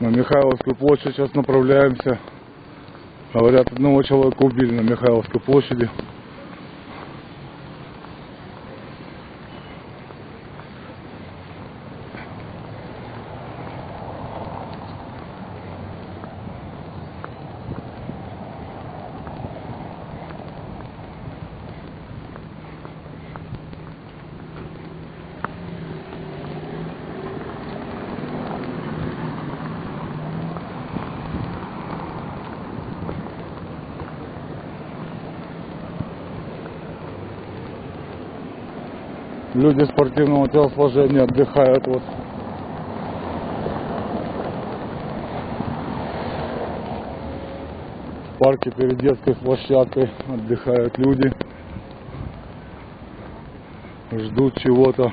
На Михайловскую площадь сейчас направляемся. Говорят, одного человека убили на Михайловской площади. Люди спортивного телосложения отдыхают вот. В парке перед детской площадкой отдыхают люди. Ждут чего-то.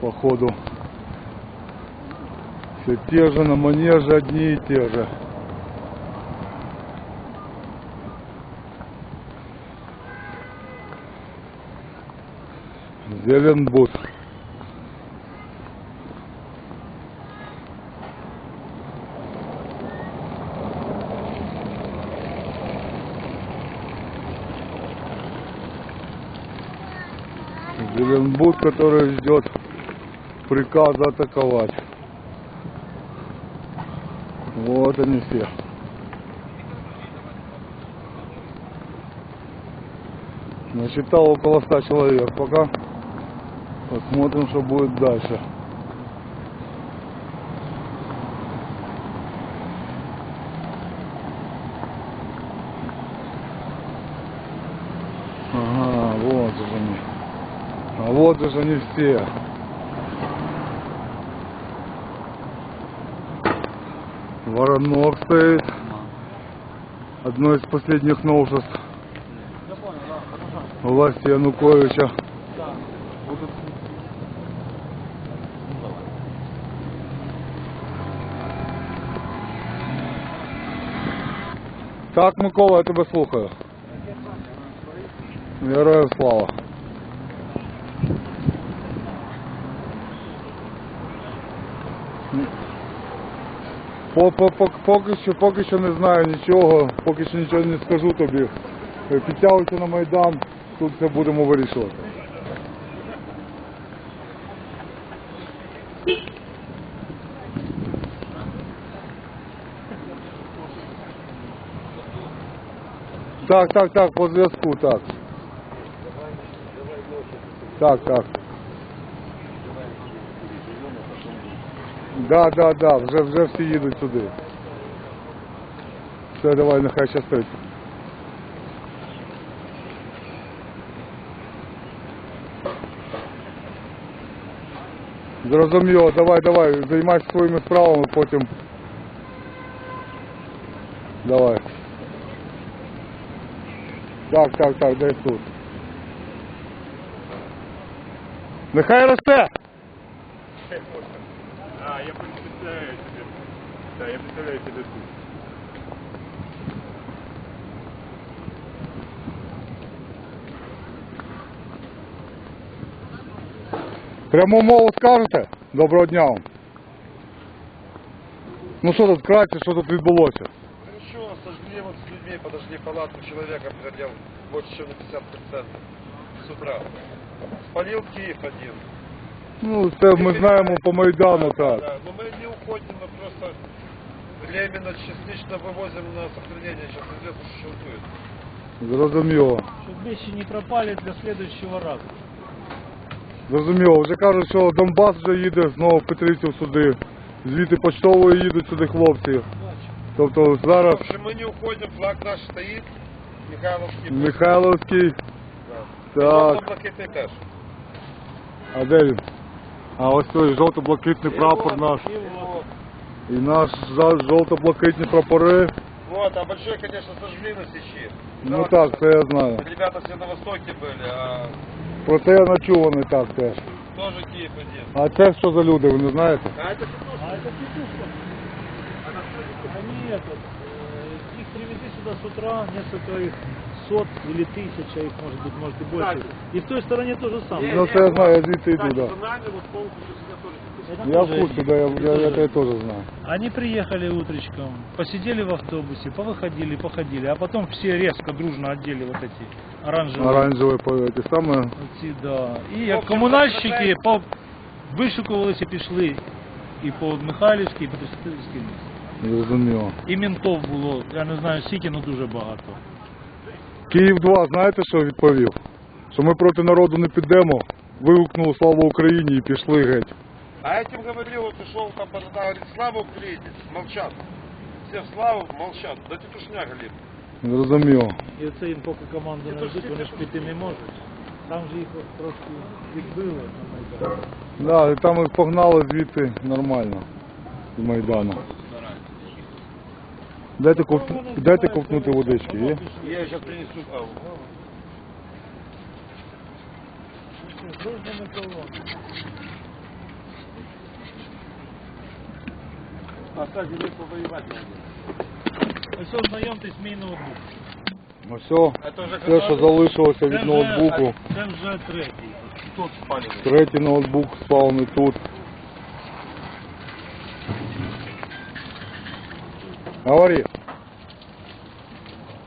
Походу. Все те же на манеже одни и те же. Зеленбуд. Зеленбуд, который ждет приказа атаковать. Вот они все. Насчитал около ста человек. Пока посмотрим, что будет дальше. Ага, вот же они. А вот же они все. Воронок стоит. Одно из последних новшеств власти Януковича. Так, Микола, я тебе слухаю. Героям слава. По, по, по, поки, що, поки що не знаю нічого, поки що нічого не скажу тобі. Е, Підтягуйся на Майдан, тут все будемо вирішувати. Так, так, так, по зв'язку, так. Так, так. Да, да, да, вже, вже всі їдуть сюди. Все, давай, нехай щастить. Зрозуміло, давай, давай, займайся своїми справами, потім. Давай. Так, так, так, десь тут. Нехай росте! А, я представляю себе. Да, я представляю себе тут. Пряму мову скажете? Доброго дня вам. Ну що тут кратце, що тут відбулося? Хорошо, сожгли вот с людьми, подожгли палатку человека, придел больше, чем на 50% с утра. Спалил Киев один. Ну, це ми знаємо по Майдану, так. Да, но мы не уходим, мы просто временно частично вывозим на сохранение, сейчас известно, что шутует. Зрозуміло. Чтобы вещи не пропали для следующего раза. Зрозуміло. Вже кажуть, що Донбас вже їде знову в Петрівців сюди. Звідти почтової їдуть сюди хлопці. Тобто В зараз общем, мы не уходим, флаг наш стоит, Михайловский. Михайловський. Да. Так, блокетный теж. а де він? А ось той жовто-блакитний прапор наш. И вот. І наш за- жовто-блакитні прапори. Вот, а большой, конечно, сожгли на Сечи. Ну так, це я знаю. Ребята все на Востоке были, а Про це я начуваний так теж. тоже Киев один. А це що за люди, ви не знаєте? А это кто? А это петушка. Они этот, э, их привезли сюда с утра, несколько их сот или тысяча их может быть, может и больше. И в той стороне то же самое. Ну це я знаю, я звідти йду, да. Персонально вот полностью себя тоже. Это Я в тоже курсі, они. да, я, Это я, тоже это я теж знаю. Они приехали утречком, посидели в автобусе, повыходили, походили, а потом все резко, дружно одели вот эти оранжевые. Оранжеві по ті саме. Оці, да. І як комунальщики по вишукувалися, пішли і по Михайлівській, і по Тростянській Зрозуміло. І ментов було, я не знаю скільки, але дуже багато. Київ 2 знаєте, що відповів? Що ми проти народу не підемо, вигукнули слава Україні і пішли геть. А этим говорил, вот ушел там, подождал, говорит, слава Украине, молчат. Все в славу, молчат. Да тетушня, говорит. Зрозуміло. І оце їм поки команду не ждуть, вони ж піти не можуть. Там же їх трошки відбили на Майдані. Да, і там їх погнали звідти нормально з Майдану. Дайте, ковт... Дайте ковтнути водички, є? Я сейчас принесу. А, колонами. а кстати, вы повоевать надо. Ось ознайомтесь мій ноутбук. Ось все, Это уже все, що залишилося від ноутбуку. Це вже третій. тут спали. Третій ноутбук спавний тут. Говори.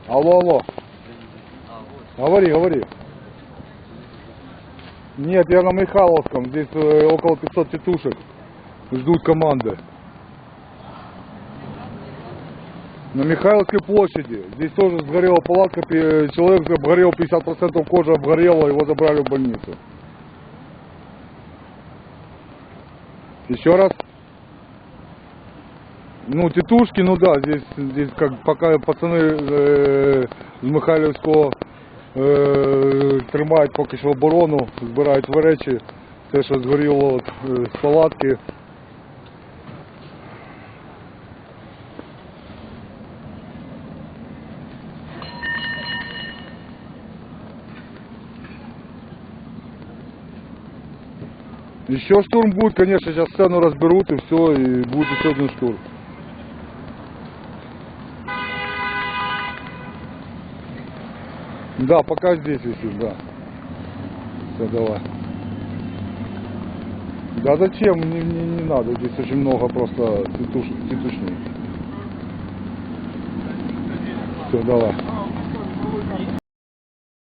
Алло, алло. Говори, говори. Нет, я на Михайловском. Здесь э, около 500 тетушек. Ждут команды. На Михайловской площади. Здесь тоже сгорела палатка. пи- Человек обгорел, 50% кожи обгорела. Его забрали в больницу. Еще раз. Ну, тетушки, ну да, здесь, здесь как пока пацани е, з Михайлівського е, тримають поки що оборону, збирають речі, те, що згоріло от, е, з. Еще штурм будет, конечно, сейчас сцену разберут и все, и будет еще один штурм. Да, пока здесь висит, да. Все, давай. Да зачем? Не, не, не надо, здесь очень много просто титуш, титушней. Все, давай.